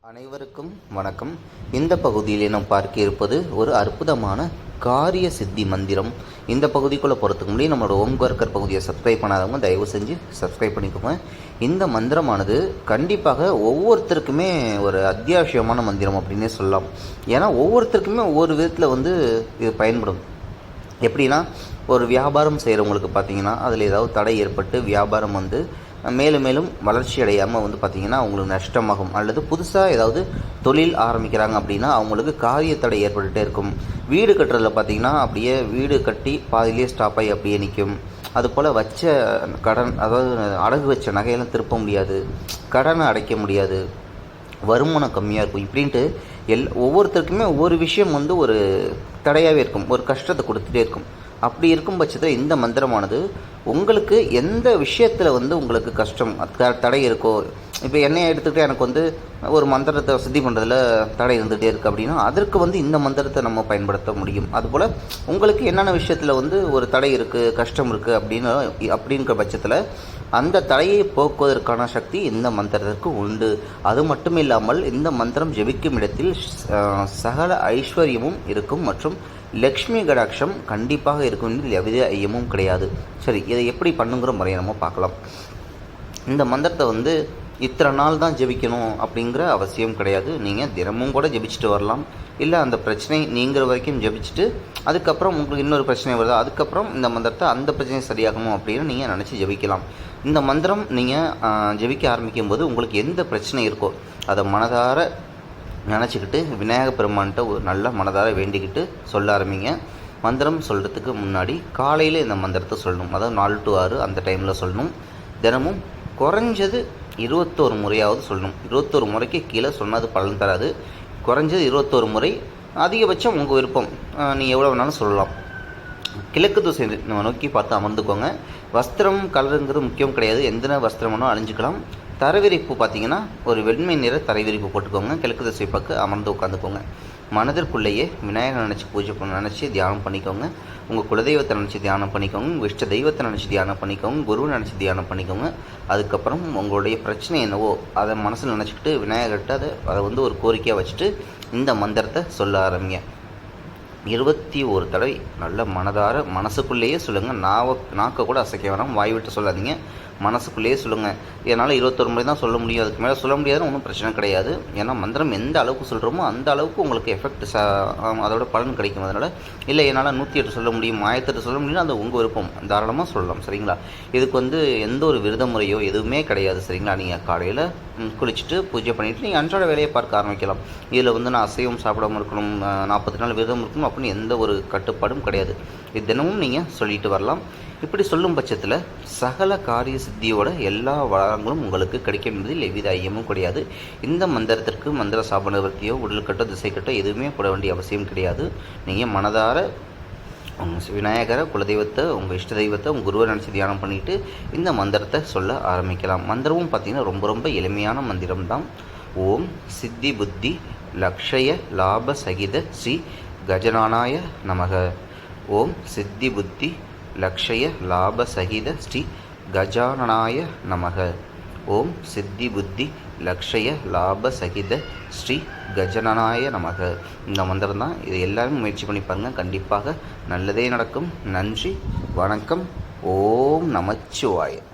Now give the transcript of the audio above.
அனைவருக்கும் வணக்கம். இந்த பகுதியில் நாம் பார்க்க இருப்பது ஒரு அற்புதமான காரிய சித்தி மந்திரம். இந்த பகுதிக்குள்ளே போகிறதுக்கு முன்னாடி நம்மளோட ஓம்கர்கர் பகுதியை சப்ஸ்கிரைப் பண்ணாதவங்க தயவு செஞ்சு சப்ஸ்கிரைப் பண்ணிக்கோங்க. இந்த மந்திரமானது கண்டிப்பாக ஒவ்வொருத்தருக்குமே ஒரு அத்தியாவசியமான மந்திரம் அப்படின்னே சொல்லலாம். ஏன்னா ஒவ்வொருத்தருக்குமே ஒவ்வொரு விதத்தில் வந்து இது பயன்படும். எப்படின்னா ஒரு வியாபாரம் செய்கிறவங்களுக்கு பார்த்தீங்கன்னா அதில் ஏதாவது தடை ஏற்பட்டு வியாபாரம் வந்து மேலும் மேலும் வளர்ச்சி அடையாமல் வந்து பார்த்திங்கன்னா அவங்களுக்கு நஷ்டமாகும். அல்லது புதுசாக ஏதாவது தொழில் ஆரம்பிக்கிறாங்க அப்படின்னா அவங்களுக்கு காரிய தடை ஏற்பட்டுகிட்டே இருக்கும். வீடு கட்டுறதுல பார்த்திங்கன்னா அப்படியே வீடு கட்டி பாதிலேயே ஸ்டாப் ஆகி அப்படியே நிற்கும் அதுபோல் வச்ச கடன் அதாவது அடகு வச்ச நகையெல்லாம் திருப்ப முடியாது. கடனை அடைக்க முடியாது. வருமானம் கம்மியாக இருக்கும். இப்படின்ட்டு எல் ஒவ்வொருத்தருக்குமே ஒவ்வொரு விஷயம் வந்து ஒரு தடையாகவே இருக்கும். ஒரு கஷ்டத்தை கொடுத்துட்டே இருக்கும். அப்படி இருக்கும் பட்சத்தில் இந்த மந்திரமானது உங்களுக்கு எந்த விஷயத்தில் வந்து உங்களுக்கு கஷ்டம்? த- தடை இருக்கோ? இப்போ என்னையை எடுத்துக்கிட்டு எனக்கு வந்து ஒரு மந்திரத்தை சித்தி பண்ணுறதுல தடை இருந்துகிட்டே இருக்குது அப்படின்னா அதற்கு வந்து இந்த மந்திரத்தை நம்ம பயன்படுத்த முடியும். அதுபோல் உங்களுக்கு என்னென்ன விஷயத்தில் வந்து ஒரு தடை இருக்குது கஷ்டம் இருக்குது அப்படின்னு அப்படிங்கிற பட்சத்தில் அந்த தடையை போக்குவதற்கான சக்தி இந்த மந்திரத்திற்கு உண்டு. அது மட்டும் இல்லாமல் இந்த மந்திரம் ஜெபிக்கும் இடத்தில் சகல ஐஸ்வர்யமும் இருக்கும் மற்றும் லக்ஷ்மி கடாட்சம் கண்டிப்பாக இருக்கும் என்று எவ்வித ஐயமும் கிடையாது. சரி இதை எப்படி பண்ணுங்கிற முறையை நம்ம பார்க்கலாம். இந்த மந்திரத்தை வந்து இத்தனை நாள் தான் ஜெபிக்கணும் அப்படிங்கிற அவசியம் கிடையாது. நீங்கள் தினமும் கூட ஜெபிச்சுட்டு வரலாம். இல்லை அந்த பிரச்சனை நீங்கிற வரைக்கும் ஜெபிச்சுட்டு அதுக்கப்புறம் உங்களுக்கு இன்னொரு பிரச்சனை வருது அதுக்கப்புறம் இந்த மந்திரத்தை அந்த பிரச்சனை சரியாகணும் அப்படின்னு நீங்கள் நினச்சி ஜெபிக்கலாம். இந்த மந்திரம் நீங்கள் ஜெபிக்க ஆரம்பிக்கும் போது உங்களுக்கு எந்த பிரச்சனை இருக்கோ அதை மனதார நினச்சிக்கிட்டு விநாயகப் பெருமான்கிட்ட ஒரு நல்ல மனதார வேண்டிக்கிட்டு சொல்ல ஆரம்பிங்க. மந்திரம் சொல்கிறதுக்கு முன்னாடி காலையில் இந்த மந்திரத்தை சொல்லணும். அதாவது நாலு டு ஆறு அந்த டைமில் சொல்லணும். தினமும் குறைஞ்சது இருபத்தோரு முறையாவது சொல்லணும். இருபத்தோரு முறைக்கு கீழே சொன்னது பலன் தராது. குறைஞ்சது இருபத்தோரு முறை அதிகபட்சம் உங்கள் விருப்பம். நீ எவ்வளோ வேணாலும் சொல்லலாம். கிழக்கு திசை நம்ம நோக்கி பார்த்து அமர்ந்துக்கோங்க. வஸ்திரம் கலருங்கிறது முக்கியம் கிடையாது. எந்த வஸ்திரம் வேணாலும் அணிஞ்சுக்கலாம். தரவிரிப்பு பார்த்தீங்கன்னா ஒரு வெண்மை நிற தரைவிரிப்பு போட்டுக்கோங்க. கிழக்கு திசை பக்கம் அமர்ந்து உட்காந்துக்கோங்க. மனதிற்குள்ளேயே விநாயகர் நினச்சி பூஜை பண்ண நினச்சி தியானம் பண்ணிக்கோங்க. உங்கள் குலதெய்வத்தை நினச்சி தியானம் பண்ணிக்கோங்க. உங்கள் இஷ்ட தெய்வத்தை நினச்சி தியானம் பண்ணிக்கோங்க. குருவை நினச்சி தியானம் பண்ணிக்கோங்க. அதுக்கப்புறம் உங்களுடைய பிரச்சனை என்னவோ அதை மனசில் நினச்சிக்கிட்டு விநாயகர்கிட்ட அதை அதை வந்து ஒரு கோரிக்கையாக வச்சுட்டு இந்த மந்திரத்தை சொல்ல ஆரம்பிங்க. இருபத்தி ஒரு தடவை நல்ல மனதார மனசுக்குள்ளேயே சொல்லுங்கள் நாவ நாக்கை கூட அசைக்க வேணாம். வாய் விட்டு சொல்லாதீங்க. மனசுக்குள்ளேயே சொல்லுங்கள் என்னால் இருபத்தொரு முறை தான் சொல்ல முடியும். அதுக்கு மேலே சொல்ல முடியாதுன்னு ஒன்றும் பிரச்சனை கிடையாது. ஏன்னா மந்திரம் எந்த அளவுக்கு சொல்கிறோமோ அந்த அளவுக்கு உங்களுக்கு எஃபெக்ட் ச அதோட பலன் கிடைக்கும் அதனால். இல்லை என்னால் நூற்றி எட்டு சொல்ல முடியும் ஆயிரத்தெட்டு சொல்ல முடியும்னா அது உங்கள் விருப்பம். தாராளமாக சொல்லலாம் சரிங்களா? இதுக்கு வந்து எந்த ஒரு விரத முறையோ எதுவுமே கிடையாது சரிங்களா? நீங்கள் காலையில் குளிச்சுட்டு பூஜை பண்ணிவிட்டு நீங்கள் அன்றாட வேலையை பார்க்க ஆரம்பிக்கலாம். இதில் வந்து நான் அசைவம் சாப்பிடாமல் இருக்கணும் நாற்பத்தி நாள் விரதம் இருக்கணும் அப்படின்னு எந்த ஒரு கட்டுப்பாடும் கிடையாது. இது தினமும் நீங்கள் சொல்லிட்டு வரலாம். இப்படி சொல்லும் பட்சத்தில் சகல காரிய சித்தியோட எல்லா வளங்களும் உங்களுக்கு கிடைக்கும் என்பதில் எவ்வித ஐயமும் கிடையாது. இந்த மந்திரத்திற்கு மந்திர சாப நிவர்த்தியோ உடல்கட்டோ திசைக்கட்டோ எதுவுமே போட வேண்டிய அவசியம் கிடையாது. நீங்கள் மனதார உங்கள் விநாயகரை குலதெய்வத்தை உங்கள் இஷ்ட தெய்வத்தை உங்கள் குருவை நினச்சி தியானம் பண்ணிட்டு இந்த மந்திரத்தை சொல்ல ஆரம்பிக்கலாம். மந்திரமும் பார்த்திங்கன்னா ரொம்ப ரொம்ப எளிமையான மந்திரம் தான் ஓம் சித்தி புத்தி லக்ஷய லாப சகித ஸ்ரீ கஜனானாய நமக. ஓம் சித்தி புத்தி லக்ஷய லாப சகித ஸ்ரீ கஜானனாய நமக. ஓம் சித்தி புத்தி லக்ஷய லாப சகித ஸ்ரீ கஜனனாய நமக. இந்த மந்திரம் தான். இது எல்லாரும் முயற்சி பண்ணி பாருங்கள் கண்டிப்பாக நல்லதே நடக்கும். நன்றி வணக்கம். ஓம் நமச்சிவாய.